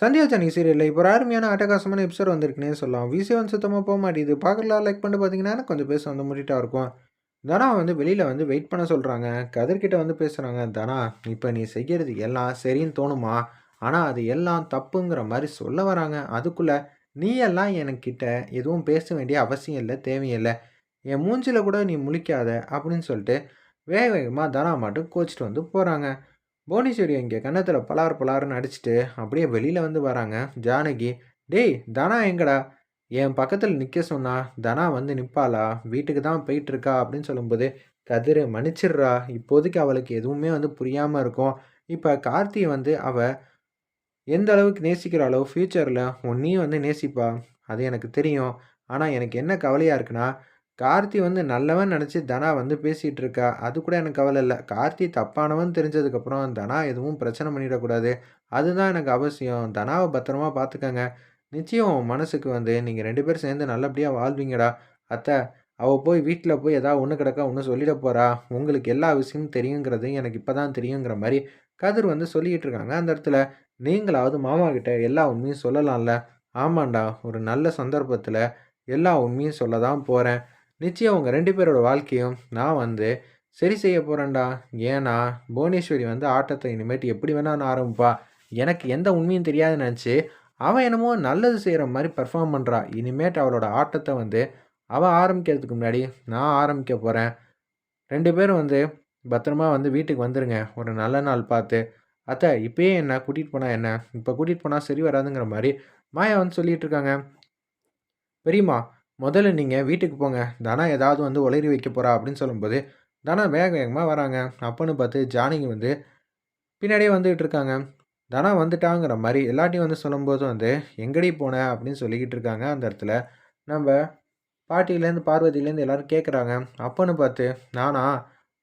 சந்தியா சனி சீரியலில் இப்போ ஒரு அருமையான அட்டகாசமான எபிசோட் வந்திருக்குன்னே சொல்லலாம். விசி வந்து சுத்தமாக போக மாட்டேது பார்க்கலாம் லைக் பண்ணிட்டு பார்த்தீங்கன்னா கொஞ்சம் பேச வந்து முடிட்டா இருக்கும். தனா வந்து வெளியில் வந்து வெயிட் பண்ண சொல்கிறாங்க கதிர்கிட்ட வந்து பேசுகிறாங்க தனா இப்போ நீ செய்கிறது எல்லாம் சரின்னு தோணுமா? ஆனால் அது எல்லாம் தப்புங்கிற மாதிரி சொல்ல வராங்க. அதுக்குள்ளே நீ எல்லாம் எனக்கிட்ட எதுவும் பேச வேண்டிய அவசியம் இல்லை தேவையில்லை. என் மூஞ்சில் கூட நீ முழிக்காத அப்படின்னு சொல்லிட்டு வேக வேகமாக தனா மட்டும் கோச்சிட்டு வந்து போகிறாங்க புவனேஸ்வரி இங்கே கன்னத்தில் பலார் பலார்னு அடிச்சுட்டு அப்படியே வெளியில் வந்து வராங்க. ஜானகி டேய் தனா எங்கடா? என் பக்கத்தில் நிற்க சொன்னா தனா வந்து நிற்பாளா வீட்டுக்கு தான் போயிட்டுருக்கா? அப்படின்னு சொல்லும்போது கதிர் மன்னிச்சிடுறா. இப்போதைக்கு அவளுக்கு எதுவுமே வந்து புரியாமல் இருக்கும். இப்போ கார்த்தி வந்து அவள் எந்த அளவுக்கு நேசிக்கிறாளோ ஃப்யூச்சரில் உன்னையும் வந்து நேசிப்பா. அது எனக்கு தெரியும். ஆனால் எனக்கு என்ன கவலையாக இருக்குன்னா கார்த்தி வந்து நல்லவன் நினச்சி தனா வந்து பேசிகிட்டு இருக்கா? அது கூட எனக்கு கவலை இல்லை. கார்த்தி தப்பானவன் தெரிஞ்சதுக்கப்புறம் தனா எதுவும் பிரச்சனை பண்ணிடக்கூடாது. அதுதான் எனக்கு அவசியம். தனாவை பத்திரமா பார்த்துக்கங்க நிச்சயம் உன் மனசுக்கு வந்து நீங்கள் ரெண்டு பேரும் சேர்ந்து நல்லபடியாக வாழ்வீங்கடா. அத்தை அவள் போய் வீட்டில் போய் ஏதாவது ஒன்று கிடக்கா ஒன்று சொல்லிட போகிறா உங்களுக்கு எல்லா விஷயமும் தெரியுங்கிறது எனக்கு இப்போ தான் தெரியுங்கிற மாதிரி கதிர் வந்து சொல்லிக்கிட்டு இருக்காங்க. அந்த இடத்துல நீங்களாவது மாமா கிட்ட எல்லா உண்மையும் சொல்லலாம்ல. ஆமாண்டா ஒரு நல்ல சந்தர்ப்பத்தில் எல்லா உண்மையும் சொல்ல தான் போகிறேன் நிச்சயம் உங்கள் ரெண்டு பேரோட வாழ்க்கையும் நான் வந்து சரி செய்ய போகிறேன்டா ஏன்னா புவனேஸ்வரி வந்து ஆட்டத்தை இனிமேட்டு எப்படி வேணால் நான் ஆரம்பிப்பா. எனக்கு எந்த உண்மையும் தெரியாதுன்னு நினச்சி அவன் என்னமோ நல்லது செய்கிற மாதிரி பர்ஃபார்ம் பண்ணுறா இனிமேட்டு அவளோட ஆட்டத்தை வந்து அவள் ஆரம்பிக்கிறதுக்கு முன்னாடி நான் ஆரம்பிக்க போகிறேன் ரெண்டு பேரும் வந்து பத்திரமா வந்து வீட்டுக்கு வந்துடுங்க ஒரு நல்ல நாள் பார்த்து. அத்தை இப்போயே என்ன கூட்டிகிட்டு போனால் என்ன? இப்போ கூட்டிகிட்டு போனால் சரி வராதுங்கிற மாதிரி மாயா வந்து சொல்லிகிட்டு இருக்காங்க. பெரியம்மா முதல்ல நீங்கள் வீட்டுக்கு போங்க. தனா ஏதாவது வந்து உளறி வைக்க போகிறா அப்படின்னு சொல்லும்போது தனா வேக வேகமாக வராங்க. அப்போன்னு பார்த்து ஜானகி வந்து பின்னாடியே வந்துகிட்டு இருக்காங்க. தனா வந்துட்டாங்கிற மாதிரி எல்லாட்டையும் வந்து சொல்லும்போது வந்து எங்கடி போன? அப்படின்னு சொல்லிக்கிட்டு இருக்காங்க அந்த இடத்துல. நம்ம பாட்டியிலேருந்து பார்வதியிலேருந்து எல்லோரும் கேட்குறாங்க அப்போன்னு பார்த்து நானா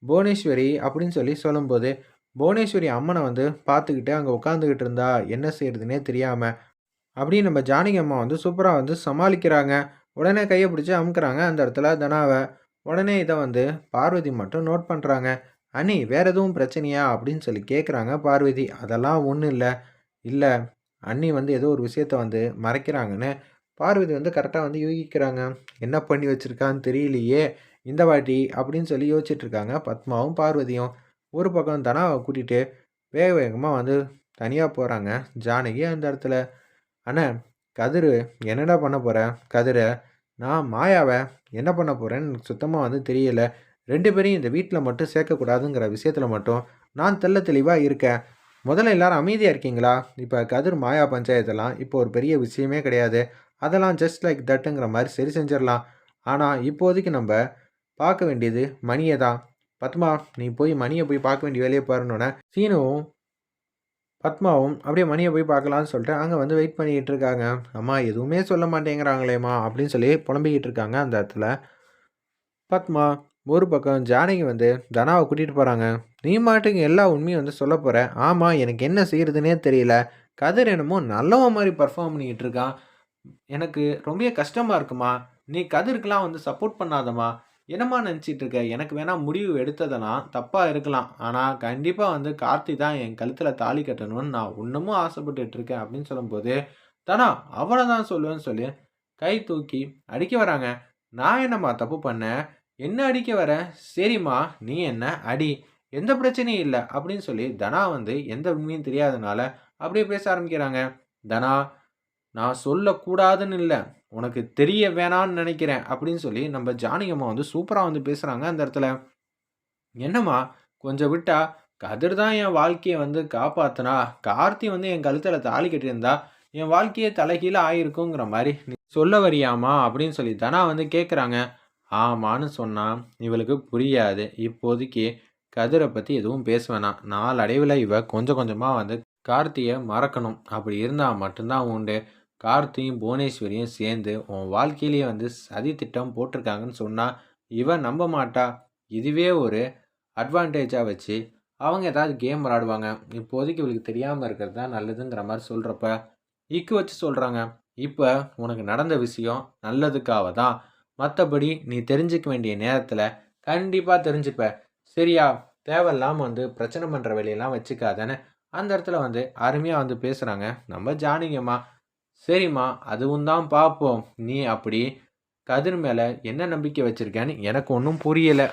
புவனேஸ்வரி? அப்படின்னு சொல்லி சொல்லும்போது புவனேஸ்வரி அம்மனை வந்து பார்த்துக்கிட்டு அங்கே உட்காந்துக்கிட்டு இருந்தா என்ன செய்யறதுனே தெரியாமல் அப்படின்னு நம்ம ஜானகி அம்மா வந்து சூப்பராக வந்து சமாளிக்கிறாங்க. உடனே கையை பிடிச்சி அமுக்கிறாங்க. அந்த இடத்துல தனாவை உடனே இதை வந்து பார்வதி மட்டும் நோட் பண்ணுறாங்க அண்ணி வேறு எதுவும் பிரச்சனையா? அப்படின்னு சொல்லி கேட்குறாங்க பார்வதி. அதெல்லாம் ஒன்றும் இல்லை. இல்லை அண்ணி வந்து ஏதோ ஒரு விஷயத்த வந்து மறைக்கிறாங்கன்னு. பார்வதி வந்து கரெக்டாக வந்து யூகிக்கிறாங்க. என்ன பண்ணி வச்சுருக்கான்னு தெரியலையே. இந்த வாட்டி அப்படின்னு சொல்லி யோசிச்சுட்ருக்காங்க பத்மாவும் பார்வதியும். ஒரு பக்கம் தனாவை கூட்டிகிட்டு வேக வேகமாக வந்து தனியாக போகிறாங்க ஜானகி அந்த இடத்துல. அண்ணா கதிர் என்னடா பண்ண போகிறேன் கதிரை நான் மாயாவை என்ன பண்ண போகிறேன்னு சுத்தமாக வந்து தெரியல. ரெண்டு பேரையும் இந்த வீட்டில் மட்டும் சேர்க்கக்கூடாதுங்கிற விஷயத்தில் மட்டும் நான் தெல்ல தெளிவாக இருக்கேன். முதல்ல எல்லாரும் அமைதியாக இருக்கீங்களா? இப்போ கதிர் மாயா பஞ்சாயத்தெல்லாம் இப்போ ஒரு பெரிய விஷயமே கிடையாது. அதெல்லாம் ஜஸ்ட் லைக் தட்டுங்கிற மாதிரி சரி செஞ்சிடலாம். ஆனால் இப்போதைக்கு நம்ம பார்க்க வேண்டியது மணியை தான் பத்மா நீ போய் மணியை போய் பார்க்க வேண்டிய வேலையை பாருன்னொன்னே சீனுவும் பத்மாவும் அப்படியே மணியை போய் பார்க்கலான்னு சொல்லிட்டு அங்கே வந்து வெயிட் பண்ணிக்கிட்டு இருக்காங்க. அம்மா எதுவுமே சொல்ல மாட்டேங்கிறாங்களேம்மா அப்படின்னு சொல்லி புலம்பிக்கிட்டு இருக்காங்க அந்த இடத்துல. பத்மா ஒரு பக்கம் ஜானகி வந்து தனாவை கூட்டிகிட்டு போகிறாங்க நீ மாட்டுக்கு எல்லா உண்மையும் வந்து சொல்ல போகிற ஆமாம் எனக்கு என்ன செய்கிறதுனே தெரியல. கதிர் என்னமோ நல்லவன் மாதிரி பர்ஃபார்ம் பண்ணிக்கிட்டு இருக்கான். எனக்கு ரொம்ப கஷ்டமாக இருக்குமா. நீ கதிர்க்கெலாம் வந்து சப்போர்ட் பண்ணாதம்மா. என்னம்மா நினச்சிட்டு இருக்க? எனக்கு வேணால் முடிவு எடுத்ததெல்லாம் தப்பாக இருக்கலாம். ஆனால் கண்டிப்பாக வந்து கார்த்தி தான் என் கழுத்தில் தாலி கட்டணும்னு நான் இன்னமும் ஆசைப்பட்டுட்டு இருக்கேன் அப்படின்னு சொல்லும்போது தானா அவனை தான் சொல்லுவேன்னு சொல்லி. கை தூக்கி அடிக்க வராங்க. நான் என்னம்மா தப்பு பண்ணேன்? என்ன அடிக்க வர? சரிம்மா நீ என்ன? அடி. எந்த பிரச்சனையும் இல்லை. அப்படின்னு சொல்லி தனா வந்து எந்த உண்மையும் தெரியாதனால அப்படியே பேச ஆரம்பிக்கிறாங்க. தனா நான் சொல்லக்கூடாதுன்னு இல்லை. உனக்கு தெரிய வேணான்னு நினைக்கிறேன் அப்படின்னு சொல்லி நம்ம ஜானகம்மா வந்து சூப்பராக வந்து பேசுகிறாங்க அந்த இடத்துல. என்னம்மா கொஞ்சம் விட்டா கதிர் தான் என் வாழ்க்கையை வந்து காப்பாற்றினா கார்த்தி வந்து என் கழுத்தில் தாலி கட்டியிருந்தா என் வாழ்க்கையே தலைகீழ ஆயிருக்குங்கிற மாதிரி. நீ சொல்ல வரியாமா அப்படின்னு சொல்லி தனா வந்து கேட்குறாங்க ஆமான்னு சொன்னால் இவளுக்கு புரியாது. இப்போதைக்கு கதிரை பற்றி எதுவும் பேச வேணாம். நாளடைவில் இவ கொஞ்சம் கொஞ்சமாக வந்து கார்த்தியை மறக்கணும். அப்படி இருந்தால் மட்டும்தான் உண்டு. கார்த்தியும் புவனேஸ்வரியும் சேர்ந்து உன் வாழ்க்கையிலேயே வந்து சதி திட்டம் போட்டிருக்காங்கன்னு சொன்னால் இவன் நம்ப மாட்டா? இதுவே ஒரு அட்வான்டேஜாக வச்சு அவங்க ஏதாவது கேம் விளாடுவாங்க. இப்போதைக்கு இவளுக்கு தெரியாமல் இருக்கிறது தான் நல்லதுங்கிற மாதிரி சொல்கிறப்ப இக்கு வச்சு சொல்கிறாங்க இப்போ உனக்கு நடந்த விஷயம் நல்லதுக்காக தான். மற்றபடி நீ தெரிஞ்சுக்க வேண்டிய நேரத்தில் கண்டிப்பாக தெரிஞ்சுப்ப. சரியா? தேவையில்லாமல் வந்து பிரச்சனை பண்ணுற வேலையெல்லாம் வச்சுக்காதேன்னு. அந்த இடத்துல வந்து அருமையாக வந்து பேசுகிறாங்க நம்ம ஜானிங்கம்மா சரிம்மா அதுவும் தான் பார்ப்போம் நீ அப்படி கதிர் மேலே என்ன நம்பிக்கை வச்சுருக்கேன்னு எனக்கு ஒன்றும் புரியலை.